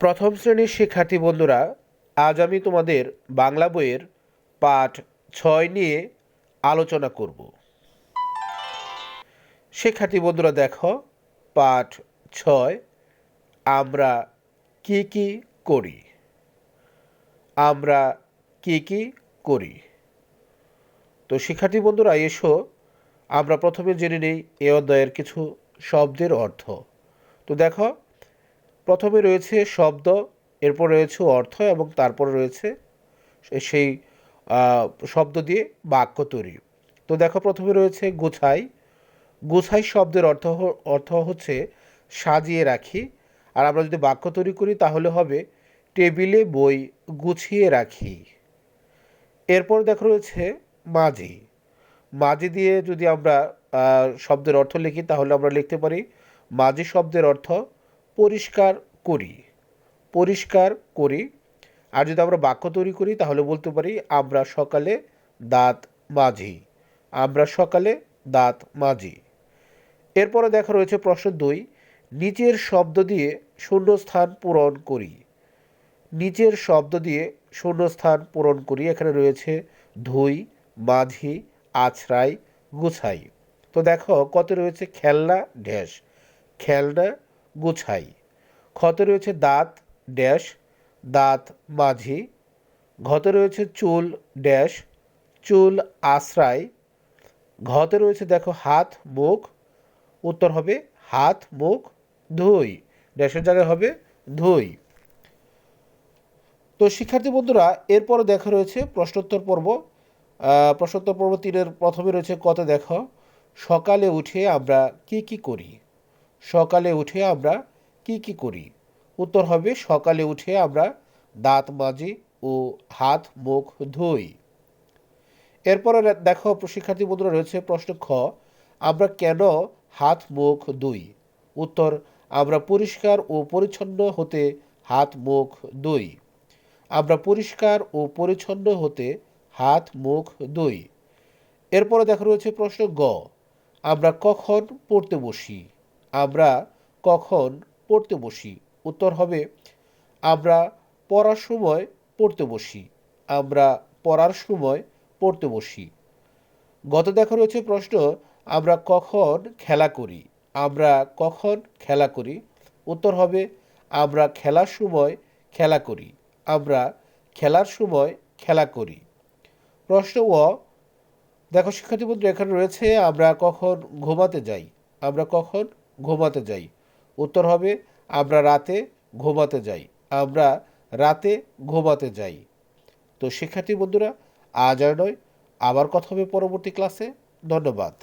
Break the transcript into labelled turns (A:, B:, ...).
A: প্রথম শ্রেণির শিক্ষার্থী বন্ধুরা, আজ আমি তোমাদের বাংলা বইয়ের পাঠ ছয় নিয়ে আলোচনা করব। শিক্ষার্থী বন্ধুরা, দেখো, পাঠ ছয়, আমরা কি কি করি? আমরা কি কি করি? তো শিক্ষার্থী বন্ধুরা, এসো, আমরা প্রথমে জেনে নিই এ অধ্যায়ের কিছু শব্দের অর্থ। তো দেখো প্রথমে রয়েছে শব্দ, এরপর রয়েছে অর্থ এবং তারপর রয়েছে সেই শব্দ দিয়ে বাক্য তৈরি। তো দেখো প্রথমে রয়েছে গুছাই। গুছাই শব্দের অর্থ অর্থ হচ্ছে সাজিয়ে রাখি। আর আমরা যদি বাক্য তৈরি করি তাহলে হবে টেবিলে বই গুছিয়ে রাখি। এরপর দেখো রয়েছে মাঝি। মাঝি দিয়ে যদি আমরা শব্দের অর্থ লিখি তাহলে আমরা লিখতে পারি মাঝি শব্দের অর্থ পরিষ্কার করি। পরিষ্কার করি। আর যদি আমরা বাক্য তৈরি করি, তাহলে বলতে পারি, আমরা সকালে দাঁত মাঝি আমরা সকালে দাঁত মাঝি এরপরে দেখা রয়েছে প্রশ্ন দুই, নিচের শব্দ দিয়ে শূন্যস্থান পূরণ করি। নিচের শব্দ দিয়ে শূন্যস্থান পূরণ করি। এখানে রয়েছে ধুই, মাঝি, আছড়াই, গুছাই। তো দেখো, কত রয়েছে? খেলনা ড্যাশ খেলনা গুছাই। ক্ষতে রয়েছে দাঁত, ড্যাশ, দাঁত মাঝি। ঘতে রয়েছে চুল, ড্যাশ, চুল আশ্রায়। ঘতে রয়েছে, দেখো, হাত, মুখ। উত্তর হবে হাত, মুখ, ধুই। ড্যাশের জায়গায় হবে ধুই। তো শিক্ষার্থী বন্ধুরা, এরপরে দেখা রয়েছে প্রশ্নোত্তর পর্ব। প্রশ্নোত্তর পর্ব তিনের প্রথমে রয়েছে কত দেখো, সকালে উঠে আমরা কি কি করি? সকালে উঠে আমরা কি কি করি? উত্তর হবে, সকালে উঠে আমরা দাঁত মাজি ও হাত, মুখ ধুই। এরপরে দেখো শিক্ষার্থী বন্ধুরা রয়েছে প্রশ্ন খ, আমরা কেন হাত, মুখ ধুই? উত্তর, আমরা পরিষ্কার ও পরিচ্ছন্ন হতে হাত, মুখ ধুই। আমরা পরিষ্কার ও পরিচ্ছন্ন হতে হাত, মুখ ধুই। এরপরে দেখা রয়েছে প্রশ্ন গ, আমরা কখন পড়তে বসি? আমরা কখন পড়তে বসি? উত্তর হবে, আমরা পড়ার সময় পড়তে বসি। আমরা পড়ার সময় পড়তে বসি। গত দেখা রয়েছে প্রশ্ন, আমরা কখন খেলা করি? আমরা কখন খেলা করি? উত্তর হবে, আমরা খেলার সময় খেলা করি। আমরা খেলার সময় খেলা করি। প্রশ্ন ও দেখো শিক্ষার্থী বন্ধু এখানে রয়েছে, আমরা কখন ঘুমাতে যাই? আমরা কখন ঘুমাতে যাই। উত্তর হবে, আমরা রাতে ঘুমাতে যাই। আমরা রাতে ঘুমাতে যাই। তো শিক্ষার্থী বন্ধুরা, আজ আর নয়, আবার কথা হবে পরবর্তী ক্লাসে ধন্যবাদ।